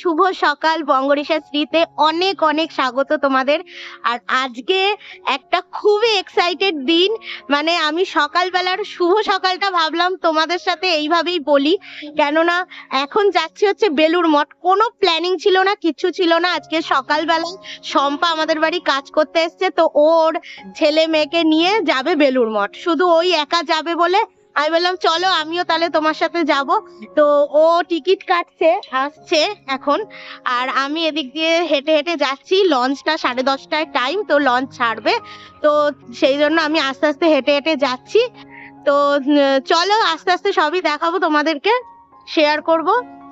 শুভ সকাল বঙ্গরিশা স্ত্রীতে অনেক অনেক স্বাগত তোমাদের। আর আজকে একটা খুবই এক্সাইটেড দিন। মানে আমি সকালবেলার শুভ সকালটা ভাবলাম তোমাদের সাথে এইভাবেই বলি। কেননা এখন যাচ্ছি হচ্ছে বেলুর মঠ। কোনো প্ল্যানিং ছিল না কিচ্ছু ছিল না। আজকে সকালবেলায় শম্পা আমাদের বাড়ি কাজ করতে এসছে। তো ওর ছেলে মেয়েকে নিয়ে যাবে বেলুর মঠ। শুধু ওই একা যাবে বলে আমি বললাম চলো আমিও তাহলে তোমার সাথে যাব। তো ও টিকিট কাটছে আসছে এখন। আর আমি এদিক দিয়ে হেঁটে হেঁটে যাচ্ছি। লঞ্চটা সাড়ে দশটায় টাইম তো লঞ্চ ছাড়বে। তো সেই জন্য আমি আস্তে আস্তে হেঁটে হেঁটে যাচ্ছি। তো চলো আস্তে আস্তে সবই দেখাবো তোমাদেরকে শেয়ার করব।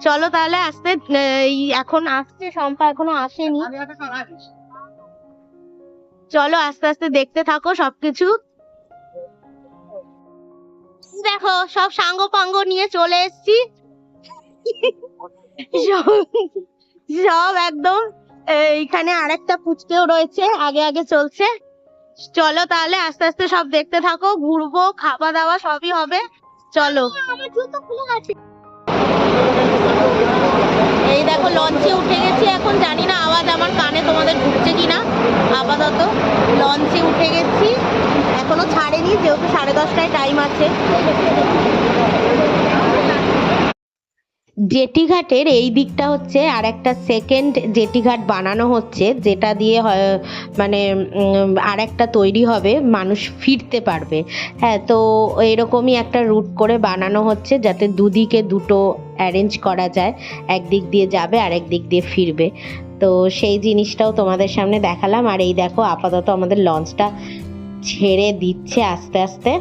চলো তাহলে আস্তে এখন আসছে শম্পা এখনও আসেনি। চলো আস্তে আস্তে দেখতে থাকো সবকিছু। দেখো সব সাঙ্গ পাঙ্গ নিয়ে চলে এসেছি। সব একদম এইখানে আরেকটা পুচকেও রয়েছে আগে আগে চলছে। চলো তাহলে আস্তে আস্তে সব দেখতে থাকো ঘুরবো খাওয়া দাওয়া সবই হবে। চলো। এই দেখো লঞ্চে উঠে গেছি এখন জানি না আওয়াজ আমার কানে তোমাদের ঢুকছে কিনা আপাতত লঞ্চে উঠে গেছি এখনও ছাড়েনি যেহেতু সাড়ে দশটায় টাইম আছে। জেটিঘাটের এই দিকটা হচ্ছে আর একটা সেকেন্ড জেটিঘাট বানানো হচ্ছে, যেটা দিয়ে মানে আর একটা তৈরি হবে, মানুষ ফিরতে পারবে। হ্যাঁ তো এরকমই একটা রুট করে বানানো হচ্ছে, যাতে দুদিকে দুটো অ্যারেঞ্জ করা যায়। একদিক দিয়ে যাবে আর দিক দিয়ে ফিরবে। তো সেই জিনিসটাও তোমাদের সামনে দেখালাম। আর এই দেখো, আপাতত আমাদের লঞ্চটা ছেড়ে দিচ্ছে আস্তে আস্তে।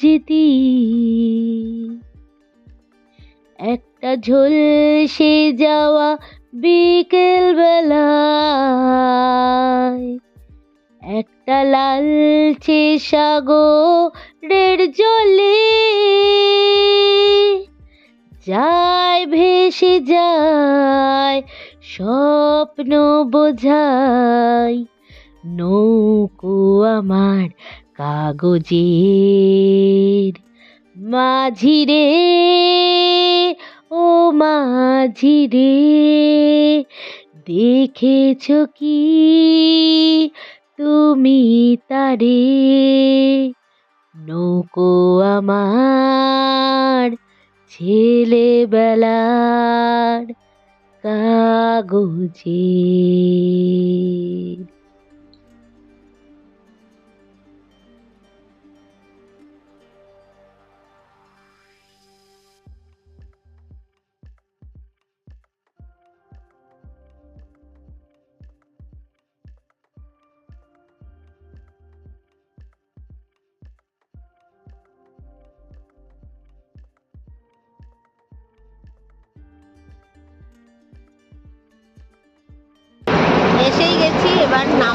যেতি। একটা ঝলসে যাওয়া বিকেল বেলা একটা লালচে সাগরের জলে। যায়, ভেসে যায়, স্বপ্ন বোঝায়, নৌকো আমার কাগজের মাঝিরে ও মাঝিরে দেখেছ কি তুমি তারে? নৌকো আমার ছেলেবেলার কাগজে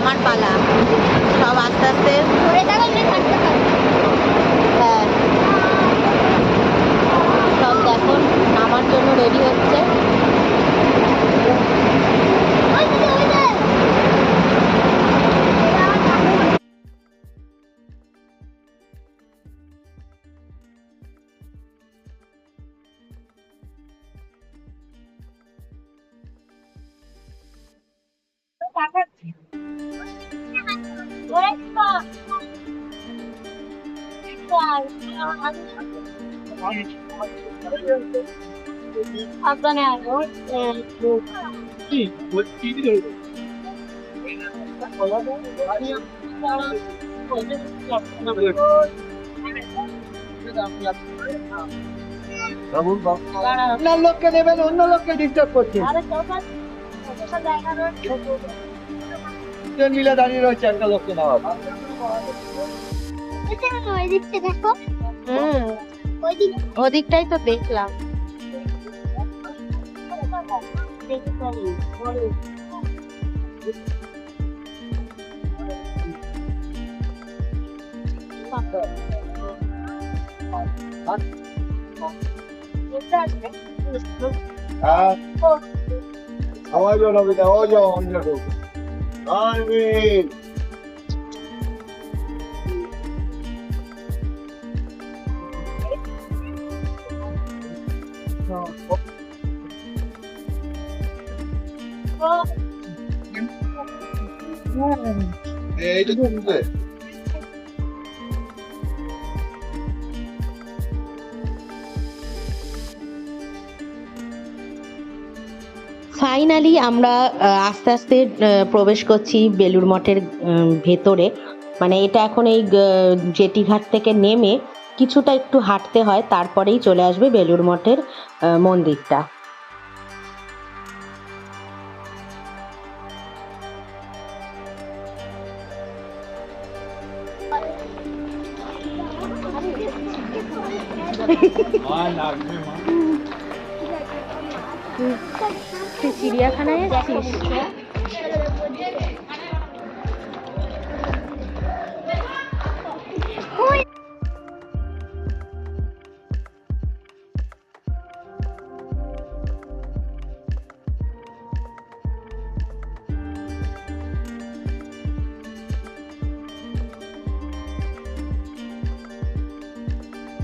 নামার পালা সব আস্তে আস্তে হ্যাঁ। সব দেখুন নামার জন্য রেডি হচ্ছে। আসো আপনার লোককে নেবেন অন্য লোককে ডিস্টার্ব করছে মিলে দাঁড়িয়ে রয়েছে একটা লোককে নেওয়া হুম ওদিকটাই তো দেখলাম Basically, what is Fucker. What? It does make. Ah. You, I mean. Finally আমরা আস্তে আস্তে প্রবেশ করছি বেলুর মঠের ভেতরে। মানে এটা এখন এই আহ, জেটিঘাট থেকে নেমে কিছুটা একটু হাঁটতে হয় তারপরেই চলে আসবে বেলুর মঠের মন্দিরটা।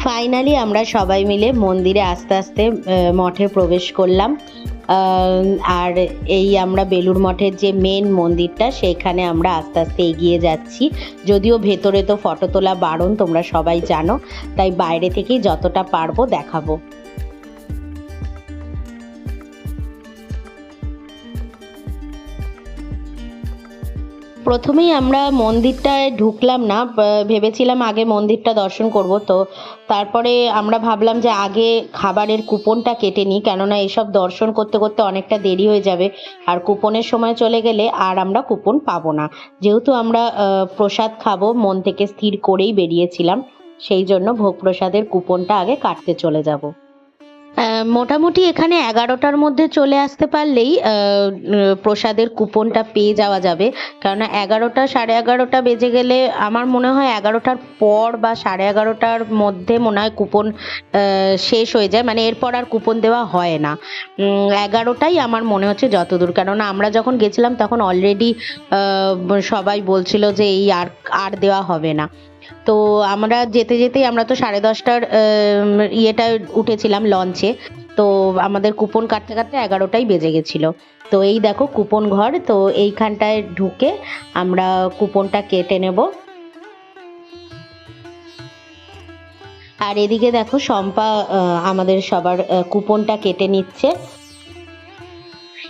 ফাইনালি আমরা সবাই মিলে মন্দিরে আস্তে আস্তে মঠে প্রবেশ করলাম। আর এই আমরা বেলুর মঠের যে মেন মন্দিরটা, সেখানে আমরা আস্তে আস্তে এগিয়ে যাচ্ছি। যদিও ভেতরে তো ফটো তোলা বারণ, তোমরা সবাই জানো। তাই বাইরে থেকেই যতটা পারব দেখাবো। প্রথমেই আমরা মন্দিরটায় ঢুকলাম না ভেবেছিলাম আগে মন্দিরটা দর্শন করব, তো তারপরে আমরা ভাবলাম যে আগে খাবারের কুপনটা কেটে নিই, কেননা এসব দর্শন করতে করতে অনেকটা দেরি হয়ে যাবে, আর কুপনের সময় চলে গেলে আর আমরা কুপন পাবো না। যেহেতু আমরা প্রসাদ খাব, মন থেকে স্থির করেই বেরিয়েছিলাম, সেই জন্য ভোগ প্রসাদের কুপনটা আগে কাটতে চলে যাব। মোটামুটি এখানে এগারোটার মধ্যে চলে আসতে পারলেই প্রসাদের কুপনটা পেয়ে যাওয়া যাবে। কেননা এগারোটা, সাড়ে এগারোটা বেজে গেলে আমার মনে হয় এগারোটার পর বা সাড়ে এগারোটার মধ্যে মনে হয় কুপন শেষ হয়ে যায়। মানে এরপর আর কুপন দেওয়া হয় না। এগারোটাই আমার মনে হচ্ছে যতদূর। কেননা আমরা যখন গেছিলাম তখন অলরেডি সবাই বলছিল যে এই আর আর দেওয়া হবে না। তো আমরা যেতে যেতেই আমরা তো সাড়ে দশটার ইয়েটা উঠেছিলাম লঞ্চে তো আমাদের কুপন কাটতে কাটতে এগারোটাই বেজে গেছিল। তো এই দেখো কুপন ঘর, তো এইখানটায় ঢুকে আমরা কুপনটা কেটে নেব। আর এদিকে দেখো শম্পা আমাদের সবার কুপনটা কেটে নিচ্ছে।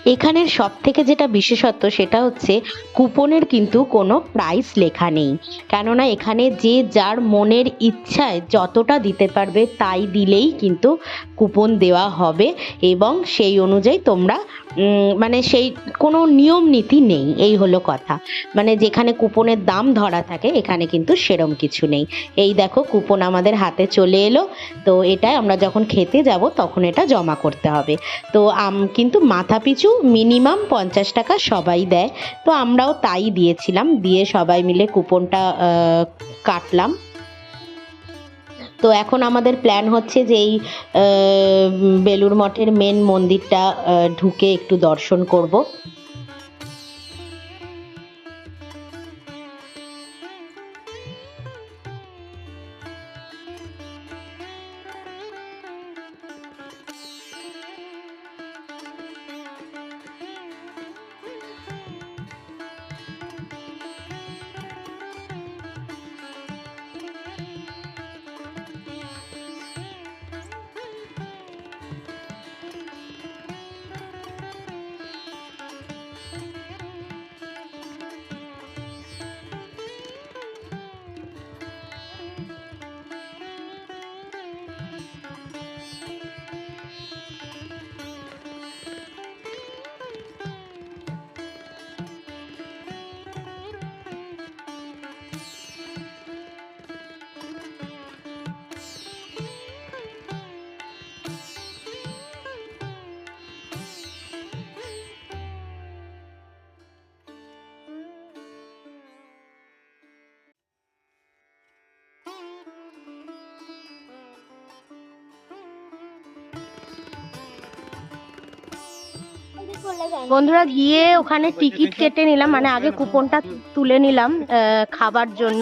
এখানের সব থেকে যেটা বিশেষত্ব সেটা হচ্ছে কুপনের কিন্তু কোনো প্রাইস লেখা নেই। কেননা এখানে যে যার মনের ইচ্ছায় যতটা দিতে পারবে তাই দিলেই কিন্তু কুপন দেওয়া হবে এবং সেই অনুযায়ী তোমরা মানে সেই কোনো নিয়ম নীতি নেই, এই হলো কথা। মানে যেখানে কুপনের দাম ধরা থাকে, এখানে কিন্তু সেরম কিছু নেই। এই দেখো, কুপন আমাদের হাতে চলে এলো, তো এটাই আমরা যখন খেতে যাব, তখন এটা জমা করতে হবে। তো আম, কিন্তু মাথা পিছু মিনিমাম পঞ্চাশ টাকা সবাই দেয়। তো আমরাও তাই দিয়েছিলাম, দিয়ে সবাই মিলে কুপনটা কাটলাম। তো এখন আমাদের প্ল্যান হচ্ছে যে এই বেলুর মঠের মেন মন্দিরটা ঢুকে একটু দর্শন করব। বন্ধুরা, গিয়ে ওখানে টিকিট কেটে নিলাম। মানে আগে কুপনটা তুলে নিলাম খাবার জন্য।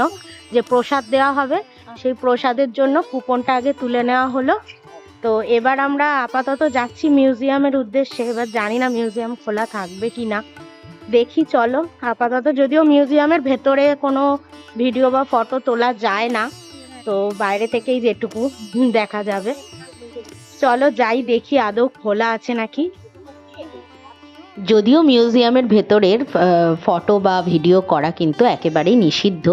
যে প্রসাদ দেওয়া হবে, সেই প্রসাদের জন্য কুপনটা আগে তুলে নেওয়া হলো। তো এবার আমরা আপাতত যাচ্ছি মিউজিয়ামের উদ্দেশ্যে। এবার জানি না মিউজিয়াম খোলা থাকবে কি না। দেখি, চলো। আপাতত যদিও মিউজিয়ামের ভেতরে কোনো ভিডিও বা ফটো তোলা যায় না, তো বাইরে থেকেই যেটুকু দেখা যাবে। চলো যাই দেখি, আদৌ খোলা আছে নাকি। যদিও মিউজিয়ামের ভেতরের ফটো বা ভিডিও করা কিন্তু একেবারেই নিষিদ্ধ।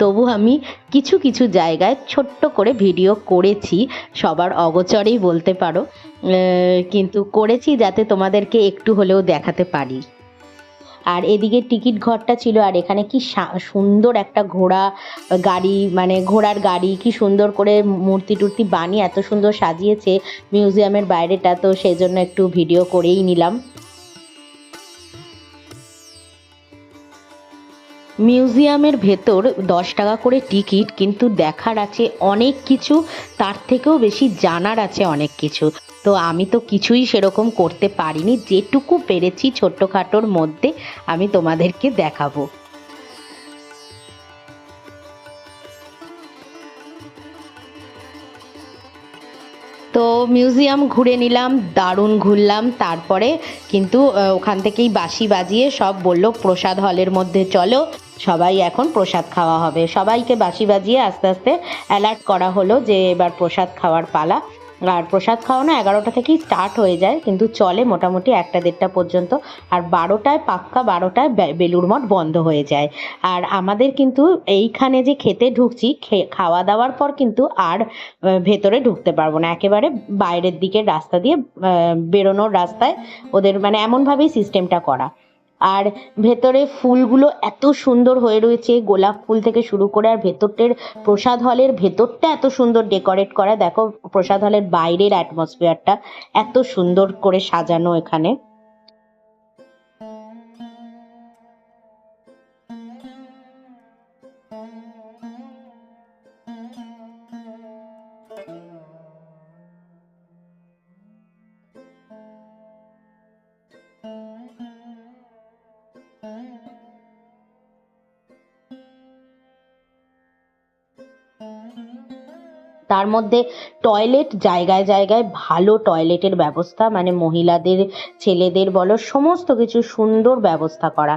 তবু আমি কিছু কিছু জায়গায় ছোট্ট করে ভিডিও করেছি, সবার অগোচরেই বলতে পারো। কিন্তু করেছি যাতে তোমাদেরকে একটু হলেও দেখাতে পারি। আর এদিকে টিকিট ঘরটা ছিল, আর এখানে কি সুন্দর একটা ঘোড়া গাড়ি মানে ঘোড়ার গাড়ি, কি সুন্দর করে মূর্তি টুর্তি বানিয়ে এত সুন্দর সাজিয়েছে মিউজিয়ামের বাইরেটা, তো সেই জন্য একটু ভিডিও করেই নিলাম। মিউজিয়ামের ভেতর দশ টাকা করে টিকিট, কিন্তু দেখার আছে অনেক কিছু, তার থেকেও বেশি জানার আছে অনেক কিছু। তো আমি তো কিছুই সেরকম করতে পারিনি, যেটুকু পেরেছি ছোট্টখাটোর মধ্যে আমি তোমাদেরকে দেখাবো। তো মিউজিয়াম ঘুরে নিলাম, দারুণ ঘুরলাম। তারপরে কিন্তু ওখান থেকেই বাসি বাজিয়ে সব বলল, প্রসাদ হলের মধ্যে চলো, সবাই এখন প্রসাদ খাওয়া হবে। সবাইকে বাসি বাজিয়ে আস্তে আস্তে অ্যালার্ট করা হলো যে এবার প্রসাদ খাওয়ার পালা। আর প্রসাদ খাওয়ানো এগারোটা থেকেই স্টার্ট হয়ে যায়, কিন্তু চলে মোটামুটি একটা দেড়টা পর্যন্ত। আর বারোটায় পাক্কা বারোটায় বে- বেলুড় মঠ বন্ধ হয়ে যায়। আর আমাদের কিন্তু এইখানে যে খেতে ঢুকছি খাওয়া দাওয়ার পর কিন্তু আর ভেতরে ঢুকতে পারব না। একেবারে বাইরের দিকে রাস্তা দিয়ে বেরোনোর রাস্তায় ওদের মানে এমনভাবেই সিস্টেমটা করা। আর ভেতরে ফুলগুলো এত সুন্দর হয়ে রয়েছে, গোলাপ ফুল থেকে শুরু করে আর ভেতরটের প্রসাদ হলের ভেতরটা এত সুন্দর ডেকোরেট করা। দেখো, প্রসাদ হলের বাইরের অ্যাটমসফিয়ারটা এত সুন্দর করে সাজানো এখানে। তার মধ্যে টয়লেট জায়গায় জায়গায় ভালো টয়লেটের ব্যবস্থা মানে মহিলাদের, ছেলেদের বলো, সমস্ত কিছু সুন্দর ব্যবস্থা করা।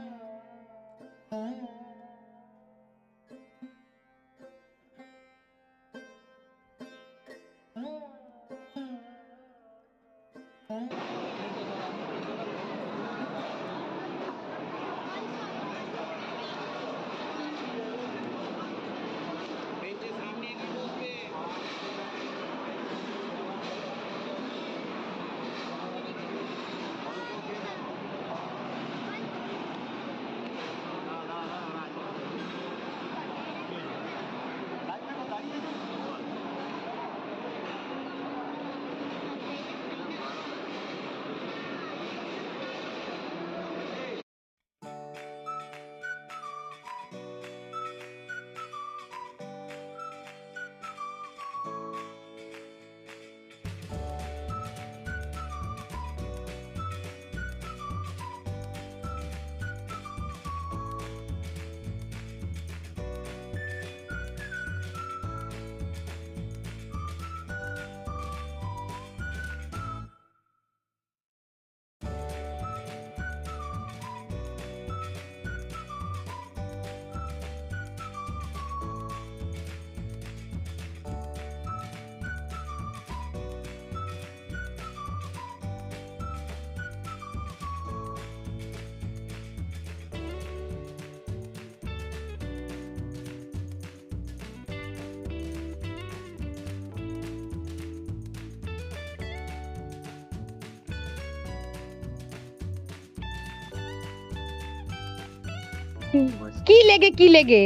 কি লেগে কি লেগে?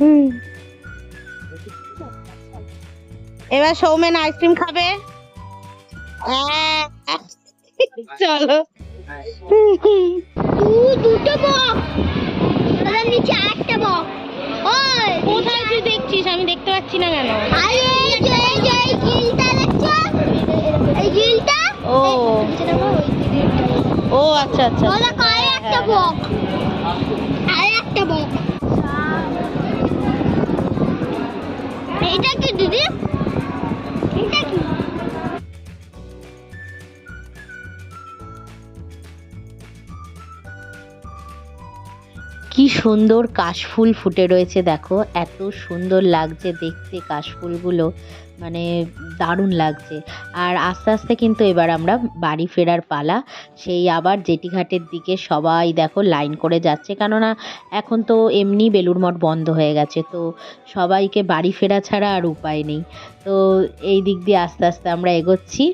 হুম। এবার সৌমেন আইসক্রিম খাবে? চলো। দুটো বক। নিচে আটটা বক। কোথায় তুই দেখছিস? আমি দেখতে পাচ্ছি না কেন? ও। ও আচ্ছা আচ্ছা। একটা বক? এটা কি দিদি সুন্দর কাশফুল ফুটে রয়েছে, দেখো। এত সুন্দর লাগছে দেখতে কাশফুলগুলো। মানে দারুণ লাগছে। আর আস্তে আস্তে কিন্তু এবার আমরা বাড়ি ফেরার পালা। সেই আবার জেটিঘাটের দিকে সবাই দেখো লাইন করে যাচ্ছে। কেননা এখন তো এমনি বেলুর মঠ বন্ধ হয়ে গেছে। তো সবাইকে বাড়ি ফেরা ছাড়া আর উপায় নেই। তো এই দিক দিয়ে আস্তে আস্তে আমরা এগোচ্ছি।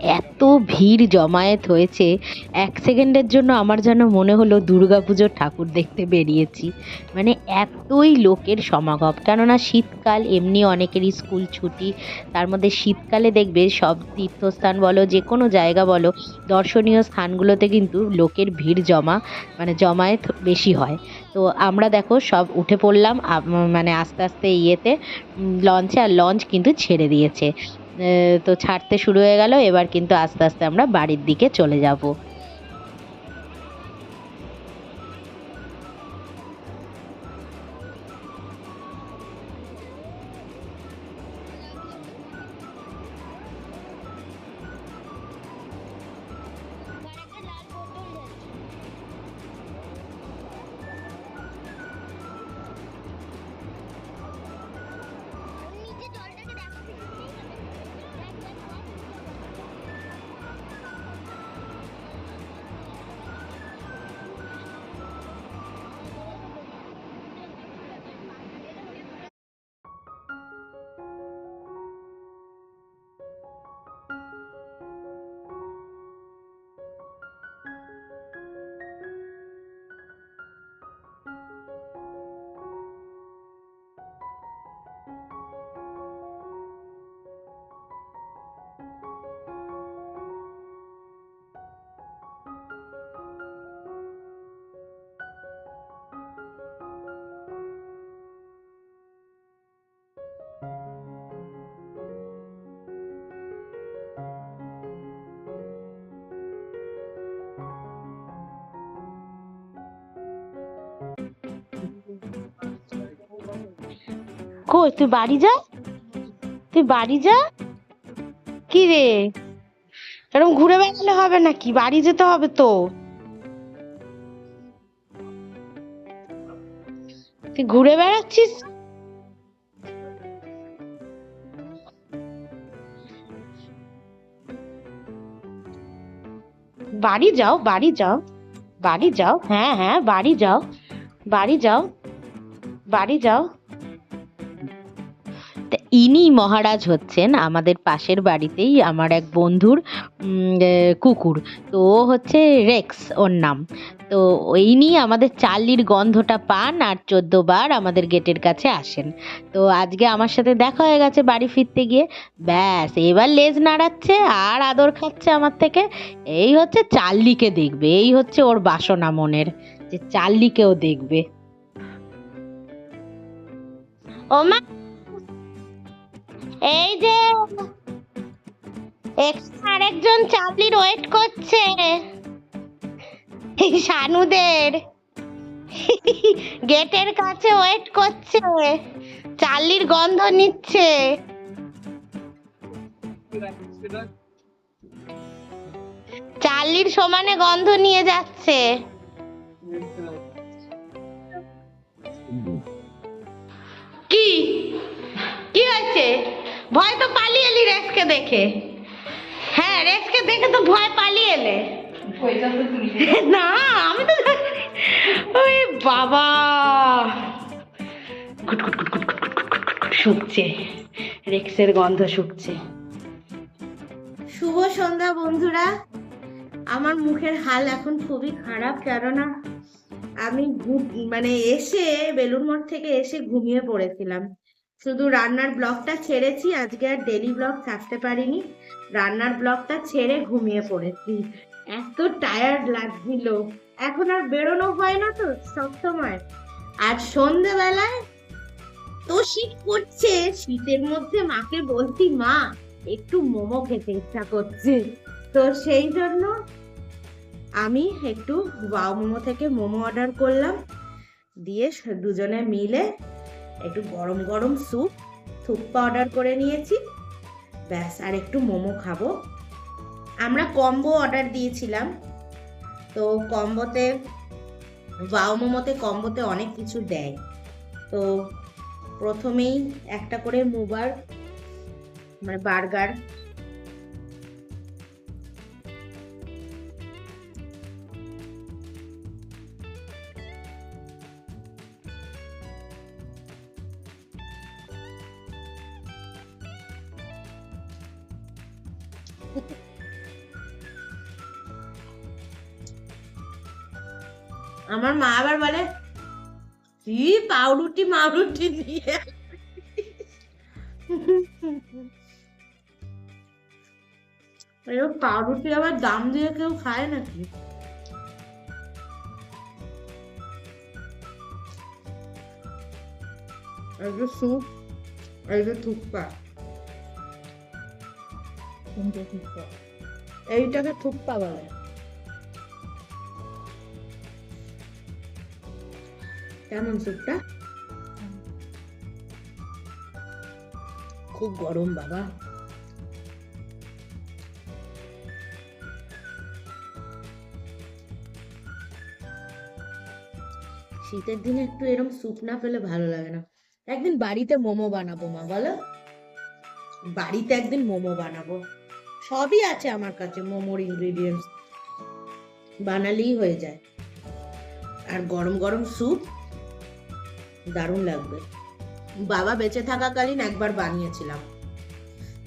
এত ভিড় জমায়েত হয়েছে, এক সেকেন্ডের জন্য আমার যেন মনে হলো দুর্গাপুজোর ঠাকুর দেখতে বেরিয়েছি। মানে এতই লোকের সমাগম। কেননা শীতকাল, এমনি অনেকেরই স্কুল ছুটি, তার মধ্যে শীতকালে দেখবে সব তীর্থস্থান বলো যে কোনো জায়গা বলো, দর্শনীয় স্থানগুলোতে কিন্তু লোকের ভিড় জমা মানে জমায়েত বেশি হয়। তো আমরা দেখো সব উঠে পড়লাম মানে আস্তে আস্তে ইয়েতে লঞ্চে আর লঞ্চ কিন্তু ছেড়ে দিয়েছে। তো ছাড়তে শুরু হয়ে গেল। এবার কিন্তু আস্তে আস্তে আমরা বাড়ির দিকে চলে যাব। কই, তুই বাড়ি যা? তুই বাড়ি যা? কি রে? এরকম ঘুরে বেড়ালে হবে নাকি? বাড়ি যেতে হবে তো। তুই ঘুরে বেড়াচ্ছিস? বাড়ি যাও বাড়ি যাও। বাড়ি যাও হ্যাঁ হ্যাঁ বাড়ি যাও। বাড়ি যাও। বাড়ি যাও। ইনি মহারাজ হচ্ছেন আমাদের পাশের বাড়িতেই আমার এক বন্ধুর কুকুর। তো ও হচ্ছে রেক্স ওর নাম। তো ইনি আমাদের চার্লির গন্ধটা পান আর চোদ্দ বার আমাদের গেটের কাছে আসেন। তো আজকে আমার সাথে দেখা হয়ে গেছে বাড়ি ফিরতে গিয়ে। ব্যাস, এবার লেজ নাড়াচ্ছে আর আদর খাচ্ছে আমার থেকে। এই হচ্ছে চার্লিকে দেখবে, এই হচ্ছে ওর বাসনা মনের, যে চার্লিকেও দেখবে। ও মা এই যে আরেকজন চাকরির ওয়েট করছে। শানুদের। গেটের কাছে ওয়েট করছে। চার্লির গন্ধ নিচ্ছে। চার্লির সমানে গন্ধ নিয়ে যাচ্ছে। কি? কি হয়েছে? ভয় তো পালিয়ে এলি রেসকে দেখে হ্যাঁ রেসকে দেখে তো ভয় পালিয়ে এলে না আমি তো ওই বাবা কুটকুট কুটকুট কুটকুট শুকছে রেক্সের গন্ধ শুকছে শুভ সন্ধ্যা বন্ধুরা আমার মুখের হাল এখন খুবই খারাপ কেননা আমি মানে এসে বেলুর মঠ থেকে এসে ঘুমিয়ে পড়েছিলাম শুধু রান্নার ব্লগটা ছেড়েছি, আজকে আর ডেলি ব্লগ থাকতে পারিনি। রান্নার ব্লগটা ছেড়ে ঘুমিয়ে পড়েছি। এত টায়ার্ড লাগছিল। এখন আর বেরোনো হয় না তো সবসময় আর সন্ধেবেলায় তো শীত করছে, শীতের মধ্যে মাকে বলছি, মা, একটু মোমো খেতে ইচ্ছা করছে। তো সেই জন্য আমি একটু ওয়াও মোমো থেকে মোমো অর্ডার করলাম। দিয়ে দুজনে মিলে একটু গরম গরম স্যুপ থুপ্পা অর্ডার করে নিয়েছি। ব্যাস, আর একটু মোমো খাব। আমরা কম্বো অর্ডার দিয়েছিলাম। তো কম্বোতে বাউ মোমোতে কম্বোতে অনেক কিছু দেয়। তো প্রথমেই একটা করে মুবার মানে বার্গার পাউরুটি মাউরুটি দিয়ে এরকম পাউরুটি আবার দাম দিয়ে কেউ খায় নাকি? এই যে স্যুপ এই যে থুপ্পা এইটাকে থুপ্পা বলে। কেমন স্যুপটা? খুব গরম, বাবা। শীতের দিনে একটু এরকম স্যুপ না পেলে ভালো লাগে না। একদিন বাড়িতে মোমো বানাবো মা, বলো। বাড়িতে একদিন মোমো বানাবো। সবই আছে আমার কাছে, মোমোর ইনগ্রেডিয়েন্টস বানালেই হয়ে যায়। আর গরম গরম স্যুপ দারুণ লাগবে। বাবা বেঁচে থাকাকালীন একবার বানিয়েছিলাম।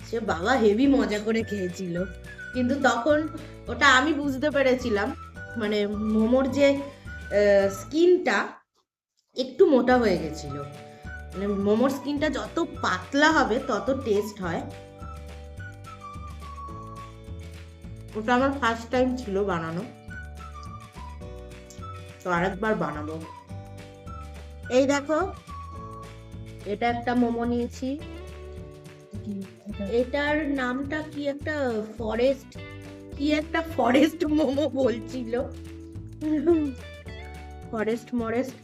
সে বাবা হেভি মজা করে খেয়েছিল। কিন্তু তখন ওটা আমি বুঝতে পেরেছিলাম মানে মোমোর যে স্কিনটা একটু মোটা হয়ে গেছিল। মানে মোমোর স্কিনটা যত পাতলা হবে, তত টেস্ট হয়। ওটা আমার ফার্স্ট টাইম ছিল বানানো। তো আরেকবার বানাবো। এই দেখো এটা একটা মোমো নিয়েছি। এটার নামটা কি একটা ফরেস্ট কি একটা ফরেস্ট মোমো বলছিল? ফরেস্ট মরেস্ট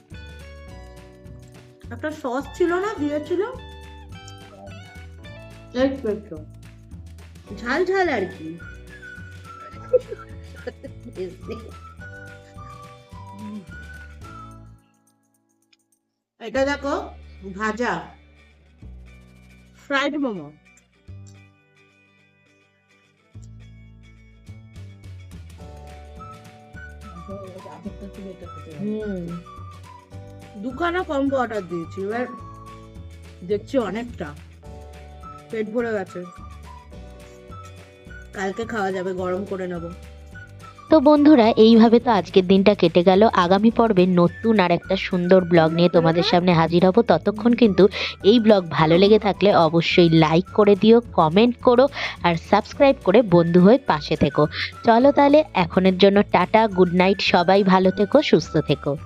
একটা সস ছিল না দিয়েছিল ঝাল ঝাল আর কি। এটা দেখো ভাজা। ফ্রাইড মোমো। হুম। দুখানা কম্বো অর্ডার দিয়েছি এবার দেখছি অনেকটা। পেট ভরে গেছে। কালকে খাওয়া যাবে গরম করে নেব। তো বন্ধুরা, এইভাবে তো আজকের দিনটা কেটে গেল। আগামী পর্বে নতুন আর একটা সুন্দর ব্লগ নিয়ে তোমাদের সামনে হাজির হব। ততক্ষণ কিন্তু এই ব্লগ ভালো লেগে থাকলে অবশ্যই লাইক করে দিও, কমেন্ট করো আর সাবস্ক্রাইব করে বন্ধু হয়ে পাশে থেকো। চলো তাহলে, এখনের জন্য টাটা, গুড নাইট, সবাই ভালো থেকো, সুস্থ থেকো।